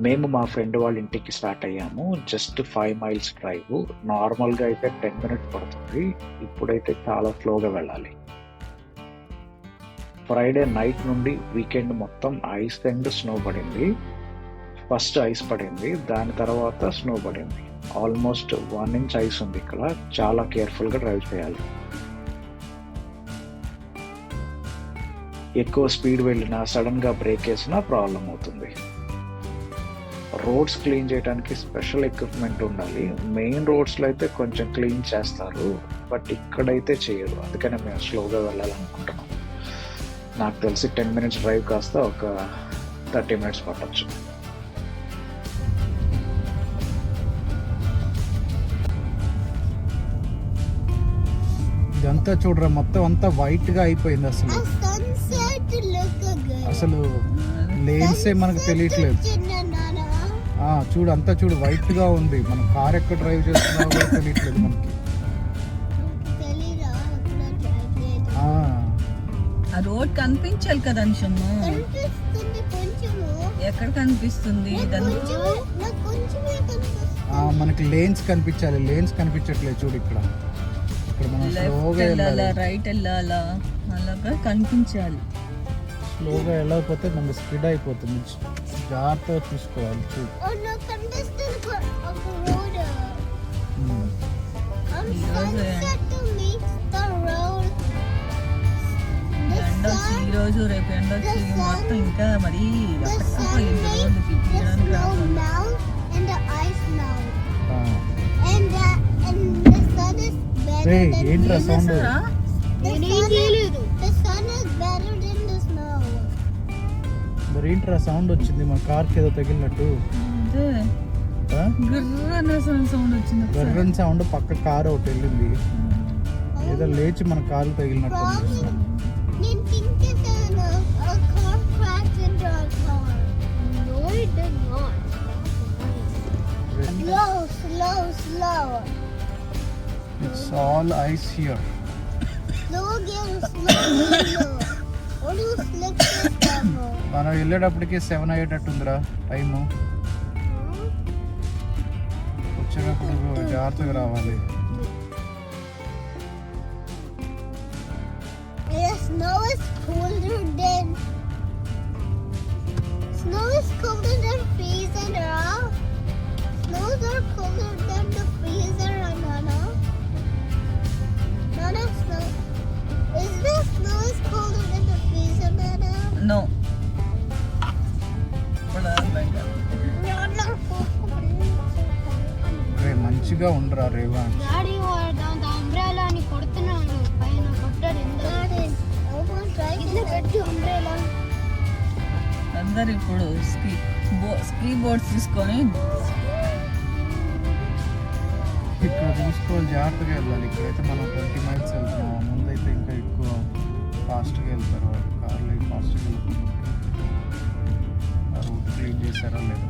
మేము మా ఫ్రెండ్ వాళ్ళ ఇంటికి స్టార్ట్ అయ్యాము. Just five miles drive. నార్మల్గా అయితే టెన్ మినిట్స్ పడుతుంది. ఇప్పుడైతే చాలా స్లోగా వెళ్ళాలి. ఫ్రైడే నైట్ నుండి వీకెండ్ మొత్తం ఐస్ అండ్ స్నో పడింది. ఫస్ట్ ఐస్ పడింది. దాని తర్వాత స్నో పడింది. ఆల్మోస్ట్ వన్ ఇంచ్ ఐస్ ఉంది ఇక్కడ. చాలా కేర్ఫుల్గా డ్రైవ్ చేయాలి. ఎక్కువ స్పీడ్ వెళ్ళినా సడన్గా బ్రేక్ వేసినా ప్రాబ్లం అవుతుంది. రోడ్స్ క్లీన్ చేయడానికి స్పెషల్ ఎక్విప్మెంట్ ఉండాలి. మెయిన్ రోడ్స్లో అయితే కొంచెం క్లీన్ చేస్తారు. బట్ ఇక్కడైతే చేయరు. అందుకనే మేము స్లోగా వెళ్ళాలనుకుంటున్నాం. నాకు తెలిసి టెన్ మినిట్స్ డ్రైవ్ కాస్త ఒక థర్టీ మినిట్స్ పట్టచ్చు. ఇదంతా చూడరా మొత్తం అంతా వైట్గా అయిపోయింది అసలు. అసలు లేన్సే మనకు తెలియట్లేదు. చూడు అంతా చూడు వైట్గా ఉంది. మన కార్ ఎక్కడ డ్రైవ్ చేస్తున్నామో కూడా తెలియట్లేదు మనకి. ఆ. ఆ రోడ్ కనిపించాలి కదా అంశమ్మ ఎక్కడ కనిపిస్తుంది? మనకి లేన్స్ కనిపించాలి. లేన్స్ కనిపించట్లేదు చూడు ఇక్కడ. ఇక్కడ మనం రైట్ వెళ్ళాలా? అలాగా కనిపించాలి. స్లోగా వెళ్ళకపోతే మనకి స్పీడ్ అయిపోతుంది. జాగ్రత్తగా చూసుకోవాలి చూడు Oh, ఈరోజు ఈ రోజు రేపు ఎండ వచ్చి మొత్తం ఇంకా మరి the sun అక్కడికి makes మరి ఏంట్రా సౌండ్ వచ్చింది మన కార్కి ఏదో తగిలినట్టు అదే ఆ? గుర్ర అనే సౌండ్ వచ్చింది. గర్రన్ సౌండ్ పక్క కార్ ఒకటి వెళ్ళింది ఏదో లేచి మన కారు తగిలినట్టు. Slow, slow, slow. It's all ice here Slow slow, slow. మనం వెళ్ళేటప్పటికి సెవెన్ అయ్యేటట్టుందిరా టైమ్ వచ్చేటప్పుడు జాగ్రత్తగా రావాలి. కింద పెట్టి అంబ్రెలా అందరు ఇప్పుడు స్కీ బో స్కీ బోర్డ్స్ తీసుకొని ఇక్కడ చూసుకోవాలి జాగ్రత్తగా వెళ్ళాలి. ఇక్కడైతే మనం ట్వంటీ మైల్స్ వెళ్తున్నాం. ముందైతే ఇంకా ఎక్కువ ఫాస్ట్గా వెళ్తారు కార్లు ఫాస్ట్గా వెళ్తున్నారు ఆ రూట్ క్లీన్ చేశారా లేదా.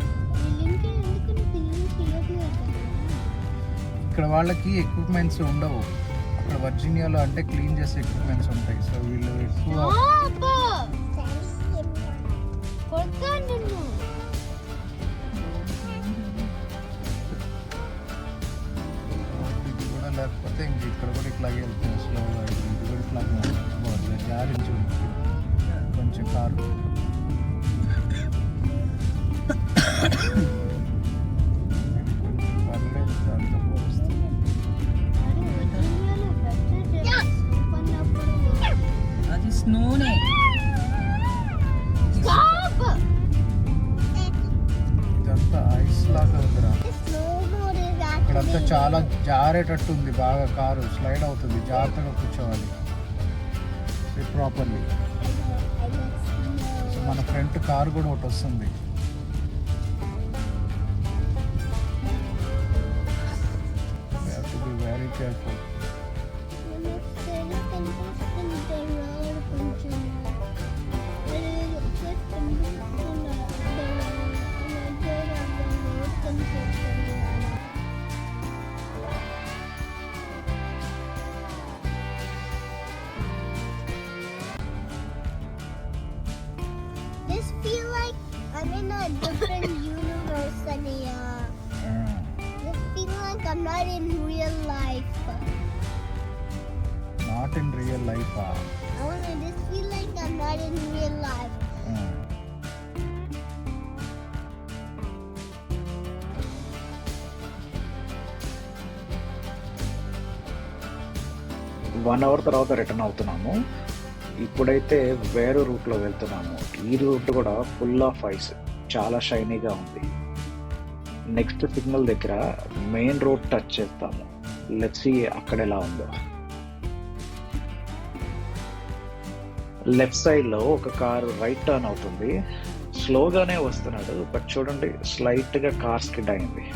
ఇక్కడ వాళ్ళకి ఎక్విప్మెంట్స్ ఉండవు అక్కడ వర్జీనియాలో అంటే క్లీన్ చేసే ఎక్విప్మెంట్స్ ఉంటాయి సో వీళ్ళు ఎక్కువ ఇది కూడా లేకపోతే ఇంక ఇక్కడ కూడా ఇట్లాగే వెళ్తాయి స్లోగా ఇది కూడా ఇట్లాగే జారించి కొంచెం కారు లాగా ఉందిరా ఇక్కడంతా చాలా జారేటట్టు ఉంది బాగా కారు స్లైడ్ అవుతుంది జాగ్రత్తగా కూర్చోవాలి. ప్రాపర్లీ సో మన ఫ్రంట్ కారు కూడా ఒకటి వస్తుంది. Very careful This feel like I'm in a different universe. Sania. This feel like I'm not in real life. Not in real life I want to just feel like I'm not in real life. One hour తర్వాత return అవుతున్నాము ఇప్పుడైతే వేరే రూట్లో వెళ్తున్నాము. ఈ route కూడా full of ice చాలా షైనీగా ఉంది. నెక్స్ట్ సిగ్నల్ దగ్గర మెయిన్ రోడ్ టచ్ చేస్తాము. లెట్స్ అక్కడ ఎలా ఉందో. లెఫ్ట్ సైడ్లో ఒక కారు రైట్ టర్న్ అవుతుంది. స్లోగానే వస్తున్నాడు బట్ చూడండి స్లైట్గా కార్ స్కిడ్ అయింది.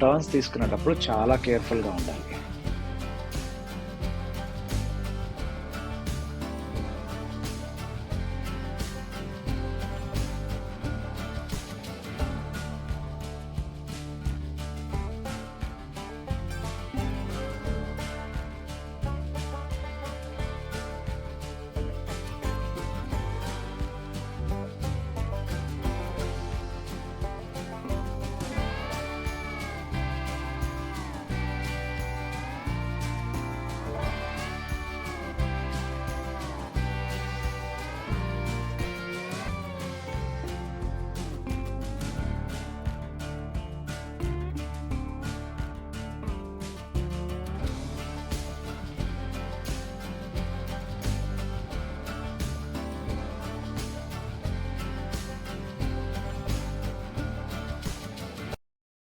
టర్న్స్ తీసుకునేటప్పుడు చాలా కేర్ఫుల్గా ఉండాలి.